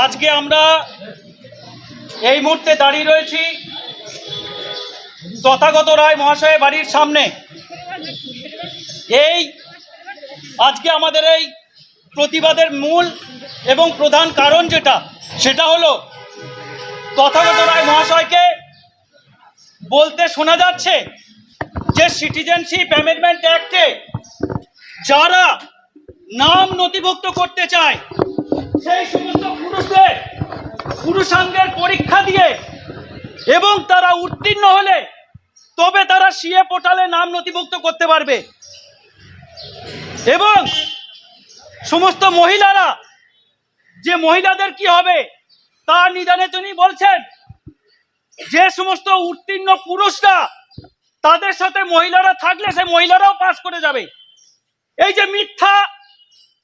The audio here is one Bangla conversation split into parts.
আজকে আমরা এই মুহূর্তে দাঁড়িয়ে রয়েছি তথাগত রায় মহাশয়ের বাড়ির সামনে। এই আজকে আমাদের এই প্রতিবাদের মূল এবং প্রধান কারণ যেটা, সেটা হলো তথাগত রায় মহাশয়কে বলতে শোনা যাচ্ছে যে সিটিজেনশিপ অ্যামেন্ডমেন্ট অ্যাক্টে যারা নাম নথিভুক্ত করতে চায় সেই সমস্ত পুরুষদের, পুরুষাঙ্গের পরীক্ষা দিয়ে এবং তারা উত্তীর্ণ হলে তবে তারা সিএ পোর্টালে নাম নথিভুক্ত করতে পারবে। এবং সমস্ত মহিলারা, যে মহিলাদের কি হবে তার নিদানে তিনি বলছেন, যে সমস্ত উত্তীর্ণ পুরুষরা তাদের সাথে মহিলারা থাকলে সে মহিলারাও পাস করে যাবে। এই যে মিথ্যা,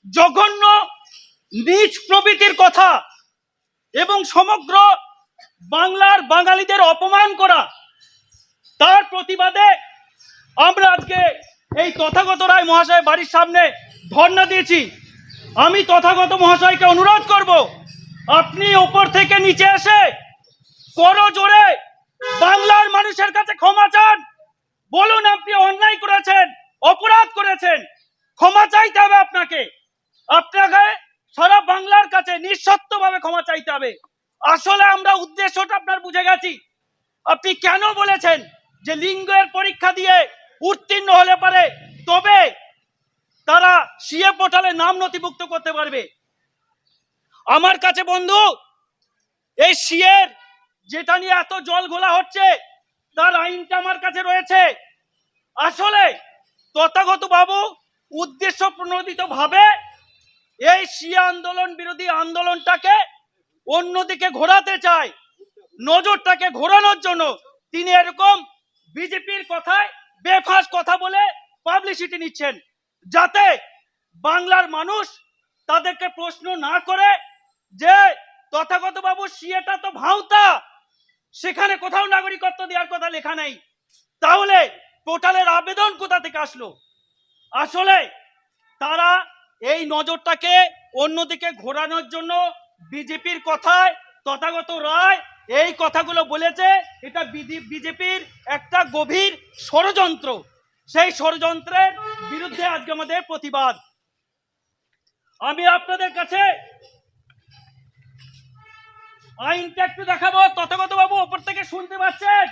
জঘন্য নিজ প্রভৃতির কথা এবং সমগ্র বাংলার বাঙালিদের অপমান করা, তার প্রতিবাদে আমরা আজকে এই তথাগত রায় মহাশয় বাড়ির সামনে ধর্ণা দিয়েছি। আমি তথাগত মহাশয়কে অনুরোধ করব, আপনি ওপর থেকে নিচে এসে করো জোরে বাংলার মানুষের কাছে ক্ষমা চান। বলুন, আপনি অন্যায় করেছেন, অপরাধ করেছেন, ক্ষমা চাইতে হবে আপনাকে। আপনাকে সারা বাংলার কাছে নিঃশর্তভাবে ক্ষমা চাইতে হবে। আসলে আমরা উদ্দেশ্যটা আপনার বুঝে গেছি। আপনি কেন বলেছেন যে লিঙ্গের পরীক্ষা দিয়ে উত্তীর্ণ হলে পারে, তবে তারা সিএ পোর্টালে নাম নথিভুক্ত করতে পারবে। আমার কাছে বন্ধু, এই সিএর যেটা নিয়ে এত জল ঘোলা হচ্ছে, তার আইনটা আমার কাছে রয়েছে। আসলে তথাগত বাবু উদ্দেশ্য প্রণোদিত ভাবে এই শিয়া আন্দোলন বিরোধী আন্দোলনটাকে অন্যদিকে ঘোরাতে চায় নজরটাকে ঘোরানোর জন্য তিনি এরকম বিজেপির কথায় বেফাস কথা বলে পাবলিসিটি নিচ্ছেন, যাতে বাংলার মানুষ তাদেরকে প্রশ্ন না করে যে তথাগত বাবু সিএটা তো ভাওতা, সেখানে কোথাও নাগরিকত্ব দেওয়ার কথা লেখা নেই। তাহলে পোর্টালের আবেদন কোথা থেকে আসলো? আসলে তারা এই নজরটাকে অন্যদিকে ঘোরানোর জন্য বিজেপির কথায় তথাগত রায় এই কথাগুলো বলেছে। এটা বিজেপির একটা গভীর ষড়যন্ত্র। সেই ষড়যন্ত্রের বিরুদ্ধে আজকে আমাদের প্রতিবাদ। আমি আপনাদের কাছে আইনটা একটু দেখাবো। তথাগত বাবু ওপর থেকে শুনতে পাচ্ছেন?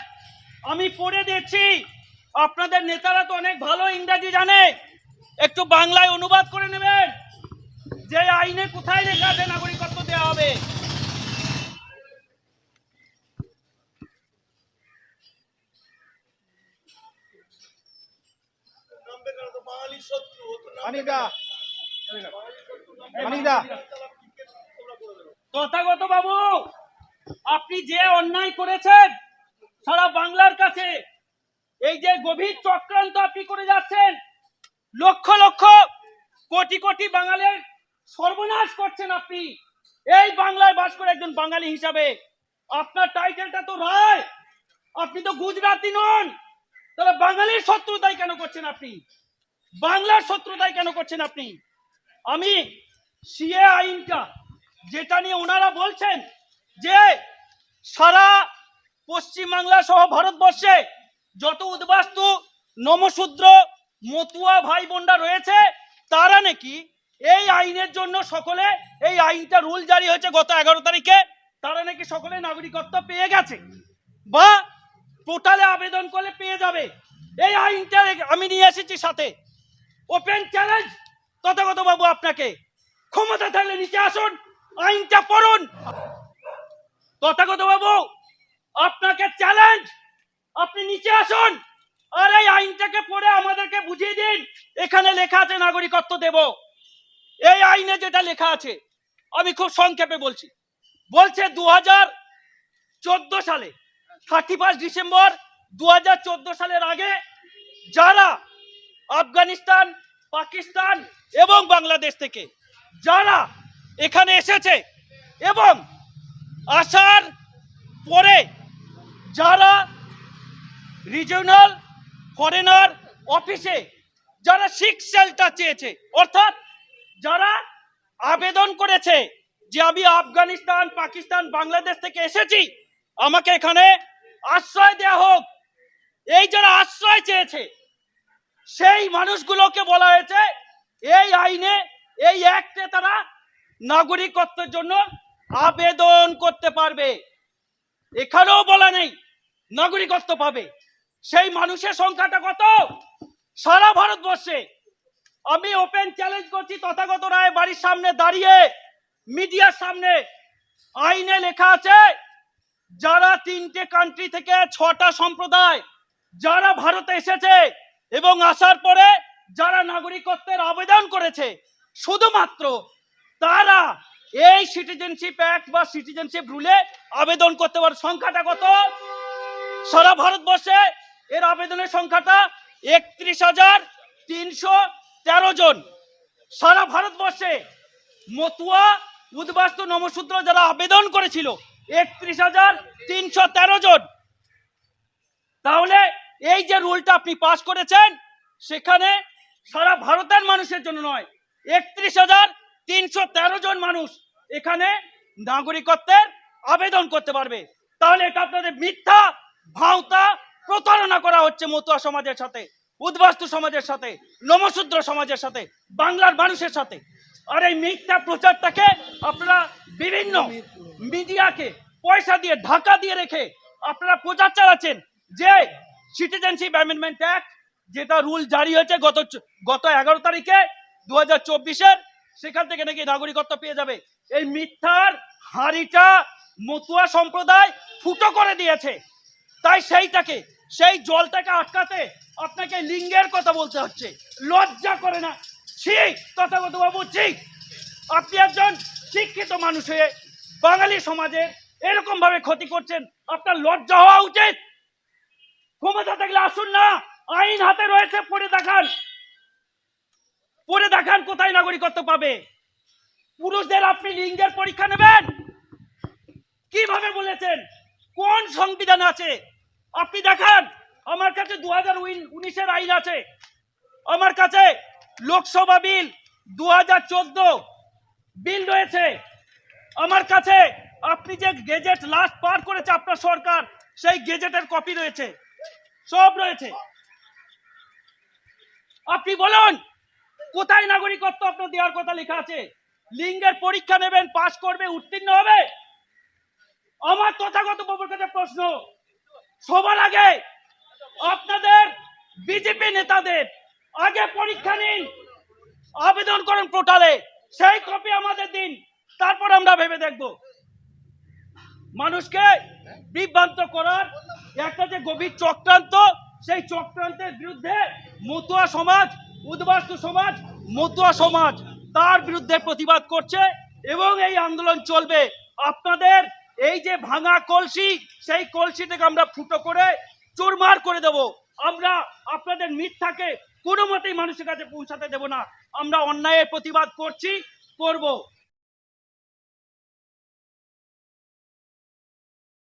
আমি পড়ে দিচ্ছি। আপনাদের নেতারা তো অনেক ভালো ইংরাজি জানে। একটু বাংলায় অনুবাদ করে যে আইনে কোথায় লেখা আছে নাগরিকত্ব দেওয়া হবে? তথাগত বাবু আপনি যে অন্যায় করেছেন সারা বাংলার কাছে এই যে গভীর চক্রান্ত আপনি করে যাচ্ছেন লক্ষ লক্ষ কোটি কোটি বাঙালির সর্বনাশ করছেন আপনি। এই বাংলায় বাস করে একজন বাঙালি হিসাবে। আপনার টাইটেলটা তো রায়। আপনি তো গুজরাটি নন। তাহলে বাঙালির শত্রুতাই কেন করছেন আপনি? বাংলার শত্রুতাই কেন করছেন আপনি? আমি সিএ আইনটা যেটা নিয়ে ওনারা বলছেন যে সারা পশ্চিমবাংলা সহ ভারতবর্ষে যত উদ্বাস্তু, নমশূদ্র, মতুয়া ভাই বোনরা রয়েছে, তারা নাকি এই আইনের জন্য সকলে, এই আইনটা রুল জারি হয়েছে গত এগারো তারিখে, তারা নাকি সকলে নাগরিকত্ব পেয়ে গেছে বা পোর্টালে আবেদন করলে পেয়ে যাবে। এই আইনটা আমি নিয়ে এসেছি সাথে। ওপেন চ্যালেঞ্জ তথাগত বাবু আপনাকে। ক্ষমতা থাকলে নিচে আসুন, আইনটা পড়ুন। তথাগত বাবু, আপনাকে চ্যালেঞ্জ আপনি নিচে আসুন। আর এই আইনটাকে পড়ে আমাদেরকে বুঝিয়ে দিন। এখানে লেখা আছে, নাগরিকত্ব দেব। এই আইনে যেটা লেখা আছে, আমি খুব সংক্ষেপে বলছি। বলছে দু হাজার চোদ্দ সালে, থার্টি ফার্স্ট ডিসেম্বর দু হাজার চোদ্দ সালের আগে যারা আফগানিস্তান, পাকিস্তান এবং বাংলাদেশ থেকে যারা এখানে এসেছে এবং আসার পরে যারা রিজিওনাল ফরেনার অফিসে যারা সিক্স সেলটা চেয়েছে, অর্থাৎ যারা আবেদন করেছে যে আমি আফগানিস্তান, পাকিস্তান, বাংলাদেশ থেকে এসেছি, আমাকে এখানে আশ্রয় দেওয়া হোক। এই যারা আশ্রয় চেয়েছে, সেই মানুষগুলোকে বলা হয়েছে, এই আইনে, এই অ্যাক্টে তারা নাগরিকত্বের জন্য আবেদন করতে পারবে। এখানেও বলা নেই, নাগরিকত্ব পাবে। সেই মানুষের সংখ্যাটা কত? সারা ভারতবর্ষে আমি ওপেন চ্যালেঞ্জ করছি তথাগত রায় বাড়ির সামনে দাঁড়িয়ে, মিডিয়ার সামনে। আইনে লেখা আছে, যারা তিনটে কান্ট্রি থেকে ছটা সম্প্রদায়, যারা ভারতে এসেছে এবং আসার পরে যারা নাগরিকত্বের আবেদন করেছে, শুধুমাত্র তারা এই সিটিজেনশিপ অ্যাক্ট বা সিটিজেনশিপ রুলে আবেদন করতে পারে। সংখ্যাটা কত? সারা ভারতবর্ষে এর আবেদনের সংখ্যাটা একত্রিশ হাজার তিনশো তেরো জন। সারা ভারতবর্ষে মতুয়া, উদ্বাস্তু নমসূত্র যারা আবেদন করেছিল, একত্রিশ হাজার তিনশো তেরো জন। তাহলে এই যে রুলটা আপনি পাস করেছেন, সেখানে সারা ভারতের মানুষের জন্য নয়, একত্রিশ হাজার তিনশো তেরো জন মানুষ এখানে নাগরিকত্বের আবেদন করতে পারবে। তাহলে এটা আপনাদের মিথ্যা, ভাওতা প্রতারণা করা হচ্ছে মতুয়া সমাজের সাথে। উদ্বাস্তু সমাজের সাথে, নমশূদ্র সমাজের সাথে, বাংলার মানুষের সাথে। আর এই মিথ্যা প্রচারটাকে আপনারা বিভিন্ন মিডিয়াকে পয়সা দিয়ে, ঢাকা দিয়ে রেখে আপনারা প্রচার চালাচ্ছেন যে সিটিজেনশিপ অ্যামেন্ডমেন্ট অ্যাক্ট যেটা রুল জারি হয়েছে গত গত এগারো তারিখে দু হাজার সেখান থেকে নাকি নাগরিকত্ব পেয়ে যাবে। এই মিথ্যার হাড়িটা মতুয়া সম্প্রদায় ফুটো করে দিয়েছে। তাই সেইটাকে সেই জলটাকে আটকাতে আপনাকে লিঙ্গের কথা বলতে হচ্ছে। লজ্জা করে না। ছি, তথাগত বাবু ঠিক আপনি একজন শিক্ষিত মানুষ হয়ে বাঙালি সমাজে এরকম ভাবে ক্ষতি করছেন, আপনার লজ্জা হওয়া উচিত। ক্ষমতা থাকলে আসুন না, আইন হাতে রয়েছে, পড়ে দেখান। পড়ে দেখান কোথায় নাগরিকত্ব পাবে। পুরুষদের আপনি লিঙ্গের পরীক্ষা নেবেন। কীভাবে বলেছেন? কোন সংবিধান আছে? আপনি দেখান, আমার কাছে দু হাজার উনিশের আইন আছে। আমার কাছে লোকসভা বিল দু হাজার চোদ্দ বিল রয়েছে। আমার কাছে আপনি যে গেজেট লাস্ট পার করেছে আপনার সরকার, সেই গেজেটের কপি রয়েছে। সব রয়েছে। আপনি বলুন, কোথায় নাগরিকত্ব আপনার দেওয়ার কথা লেখা আছে? লিঙ্গের পরীক্ষা নেবেন, পাশ করবে, উত্তীর্ণ হবে? আমার তথাগত বাবুর কাছে প্রশ্ন সবার আগে আপনাদের বিজেপি নেতাদের আগে পরীক্ষা নিন, আবেদন করেন পোর্টালে সেই কপি আমাদের দিন, তারপর আমরা ভেবে দেখব। মানুষকে বিভ্রান্ত করার একটা যে গভীর চক্রান্ত, সেই চক্রান্তের বিরুদ্ধে মতুয়া সমাজ, উদ্বাস্তু সমাজ, মতুয়া সমাজ তার বিরুদ্ধে প্রতিবাদ করছে এবং এই আন্দোলন চলবে। আপনাদের এই যে ভাঙা কলসি, সেই কলসিটাকে আমরা ফুটো করে চোরমার করে দেব। আমরা আপনাদের মিথ্যাকে কোনো মতেই মানুষের কাছে পৌঁছাতে দেব না। আমরা অন্যায়ের প্রতিবাদ করছি, করব।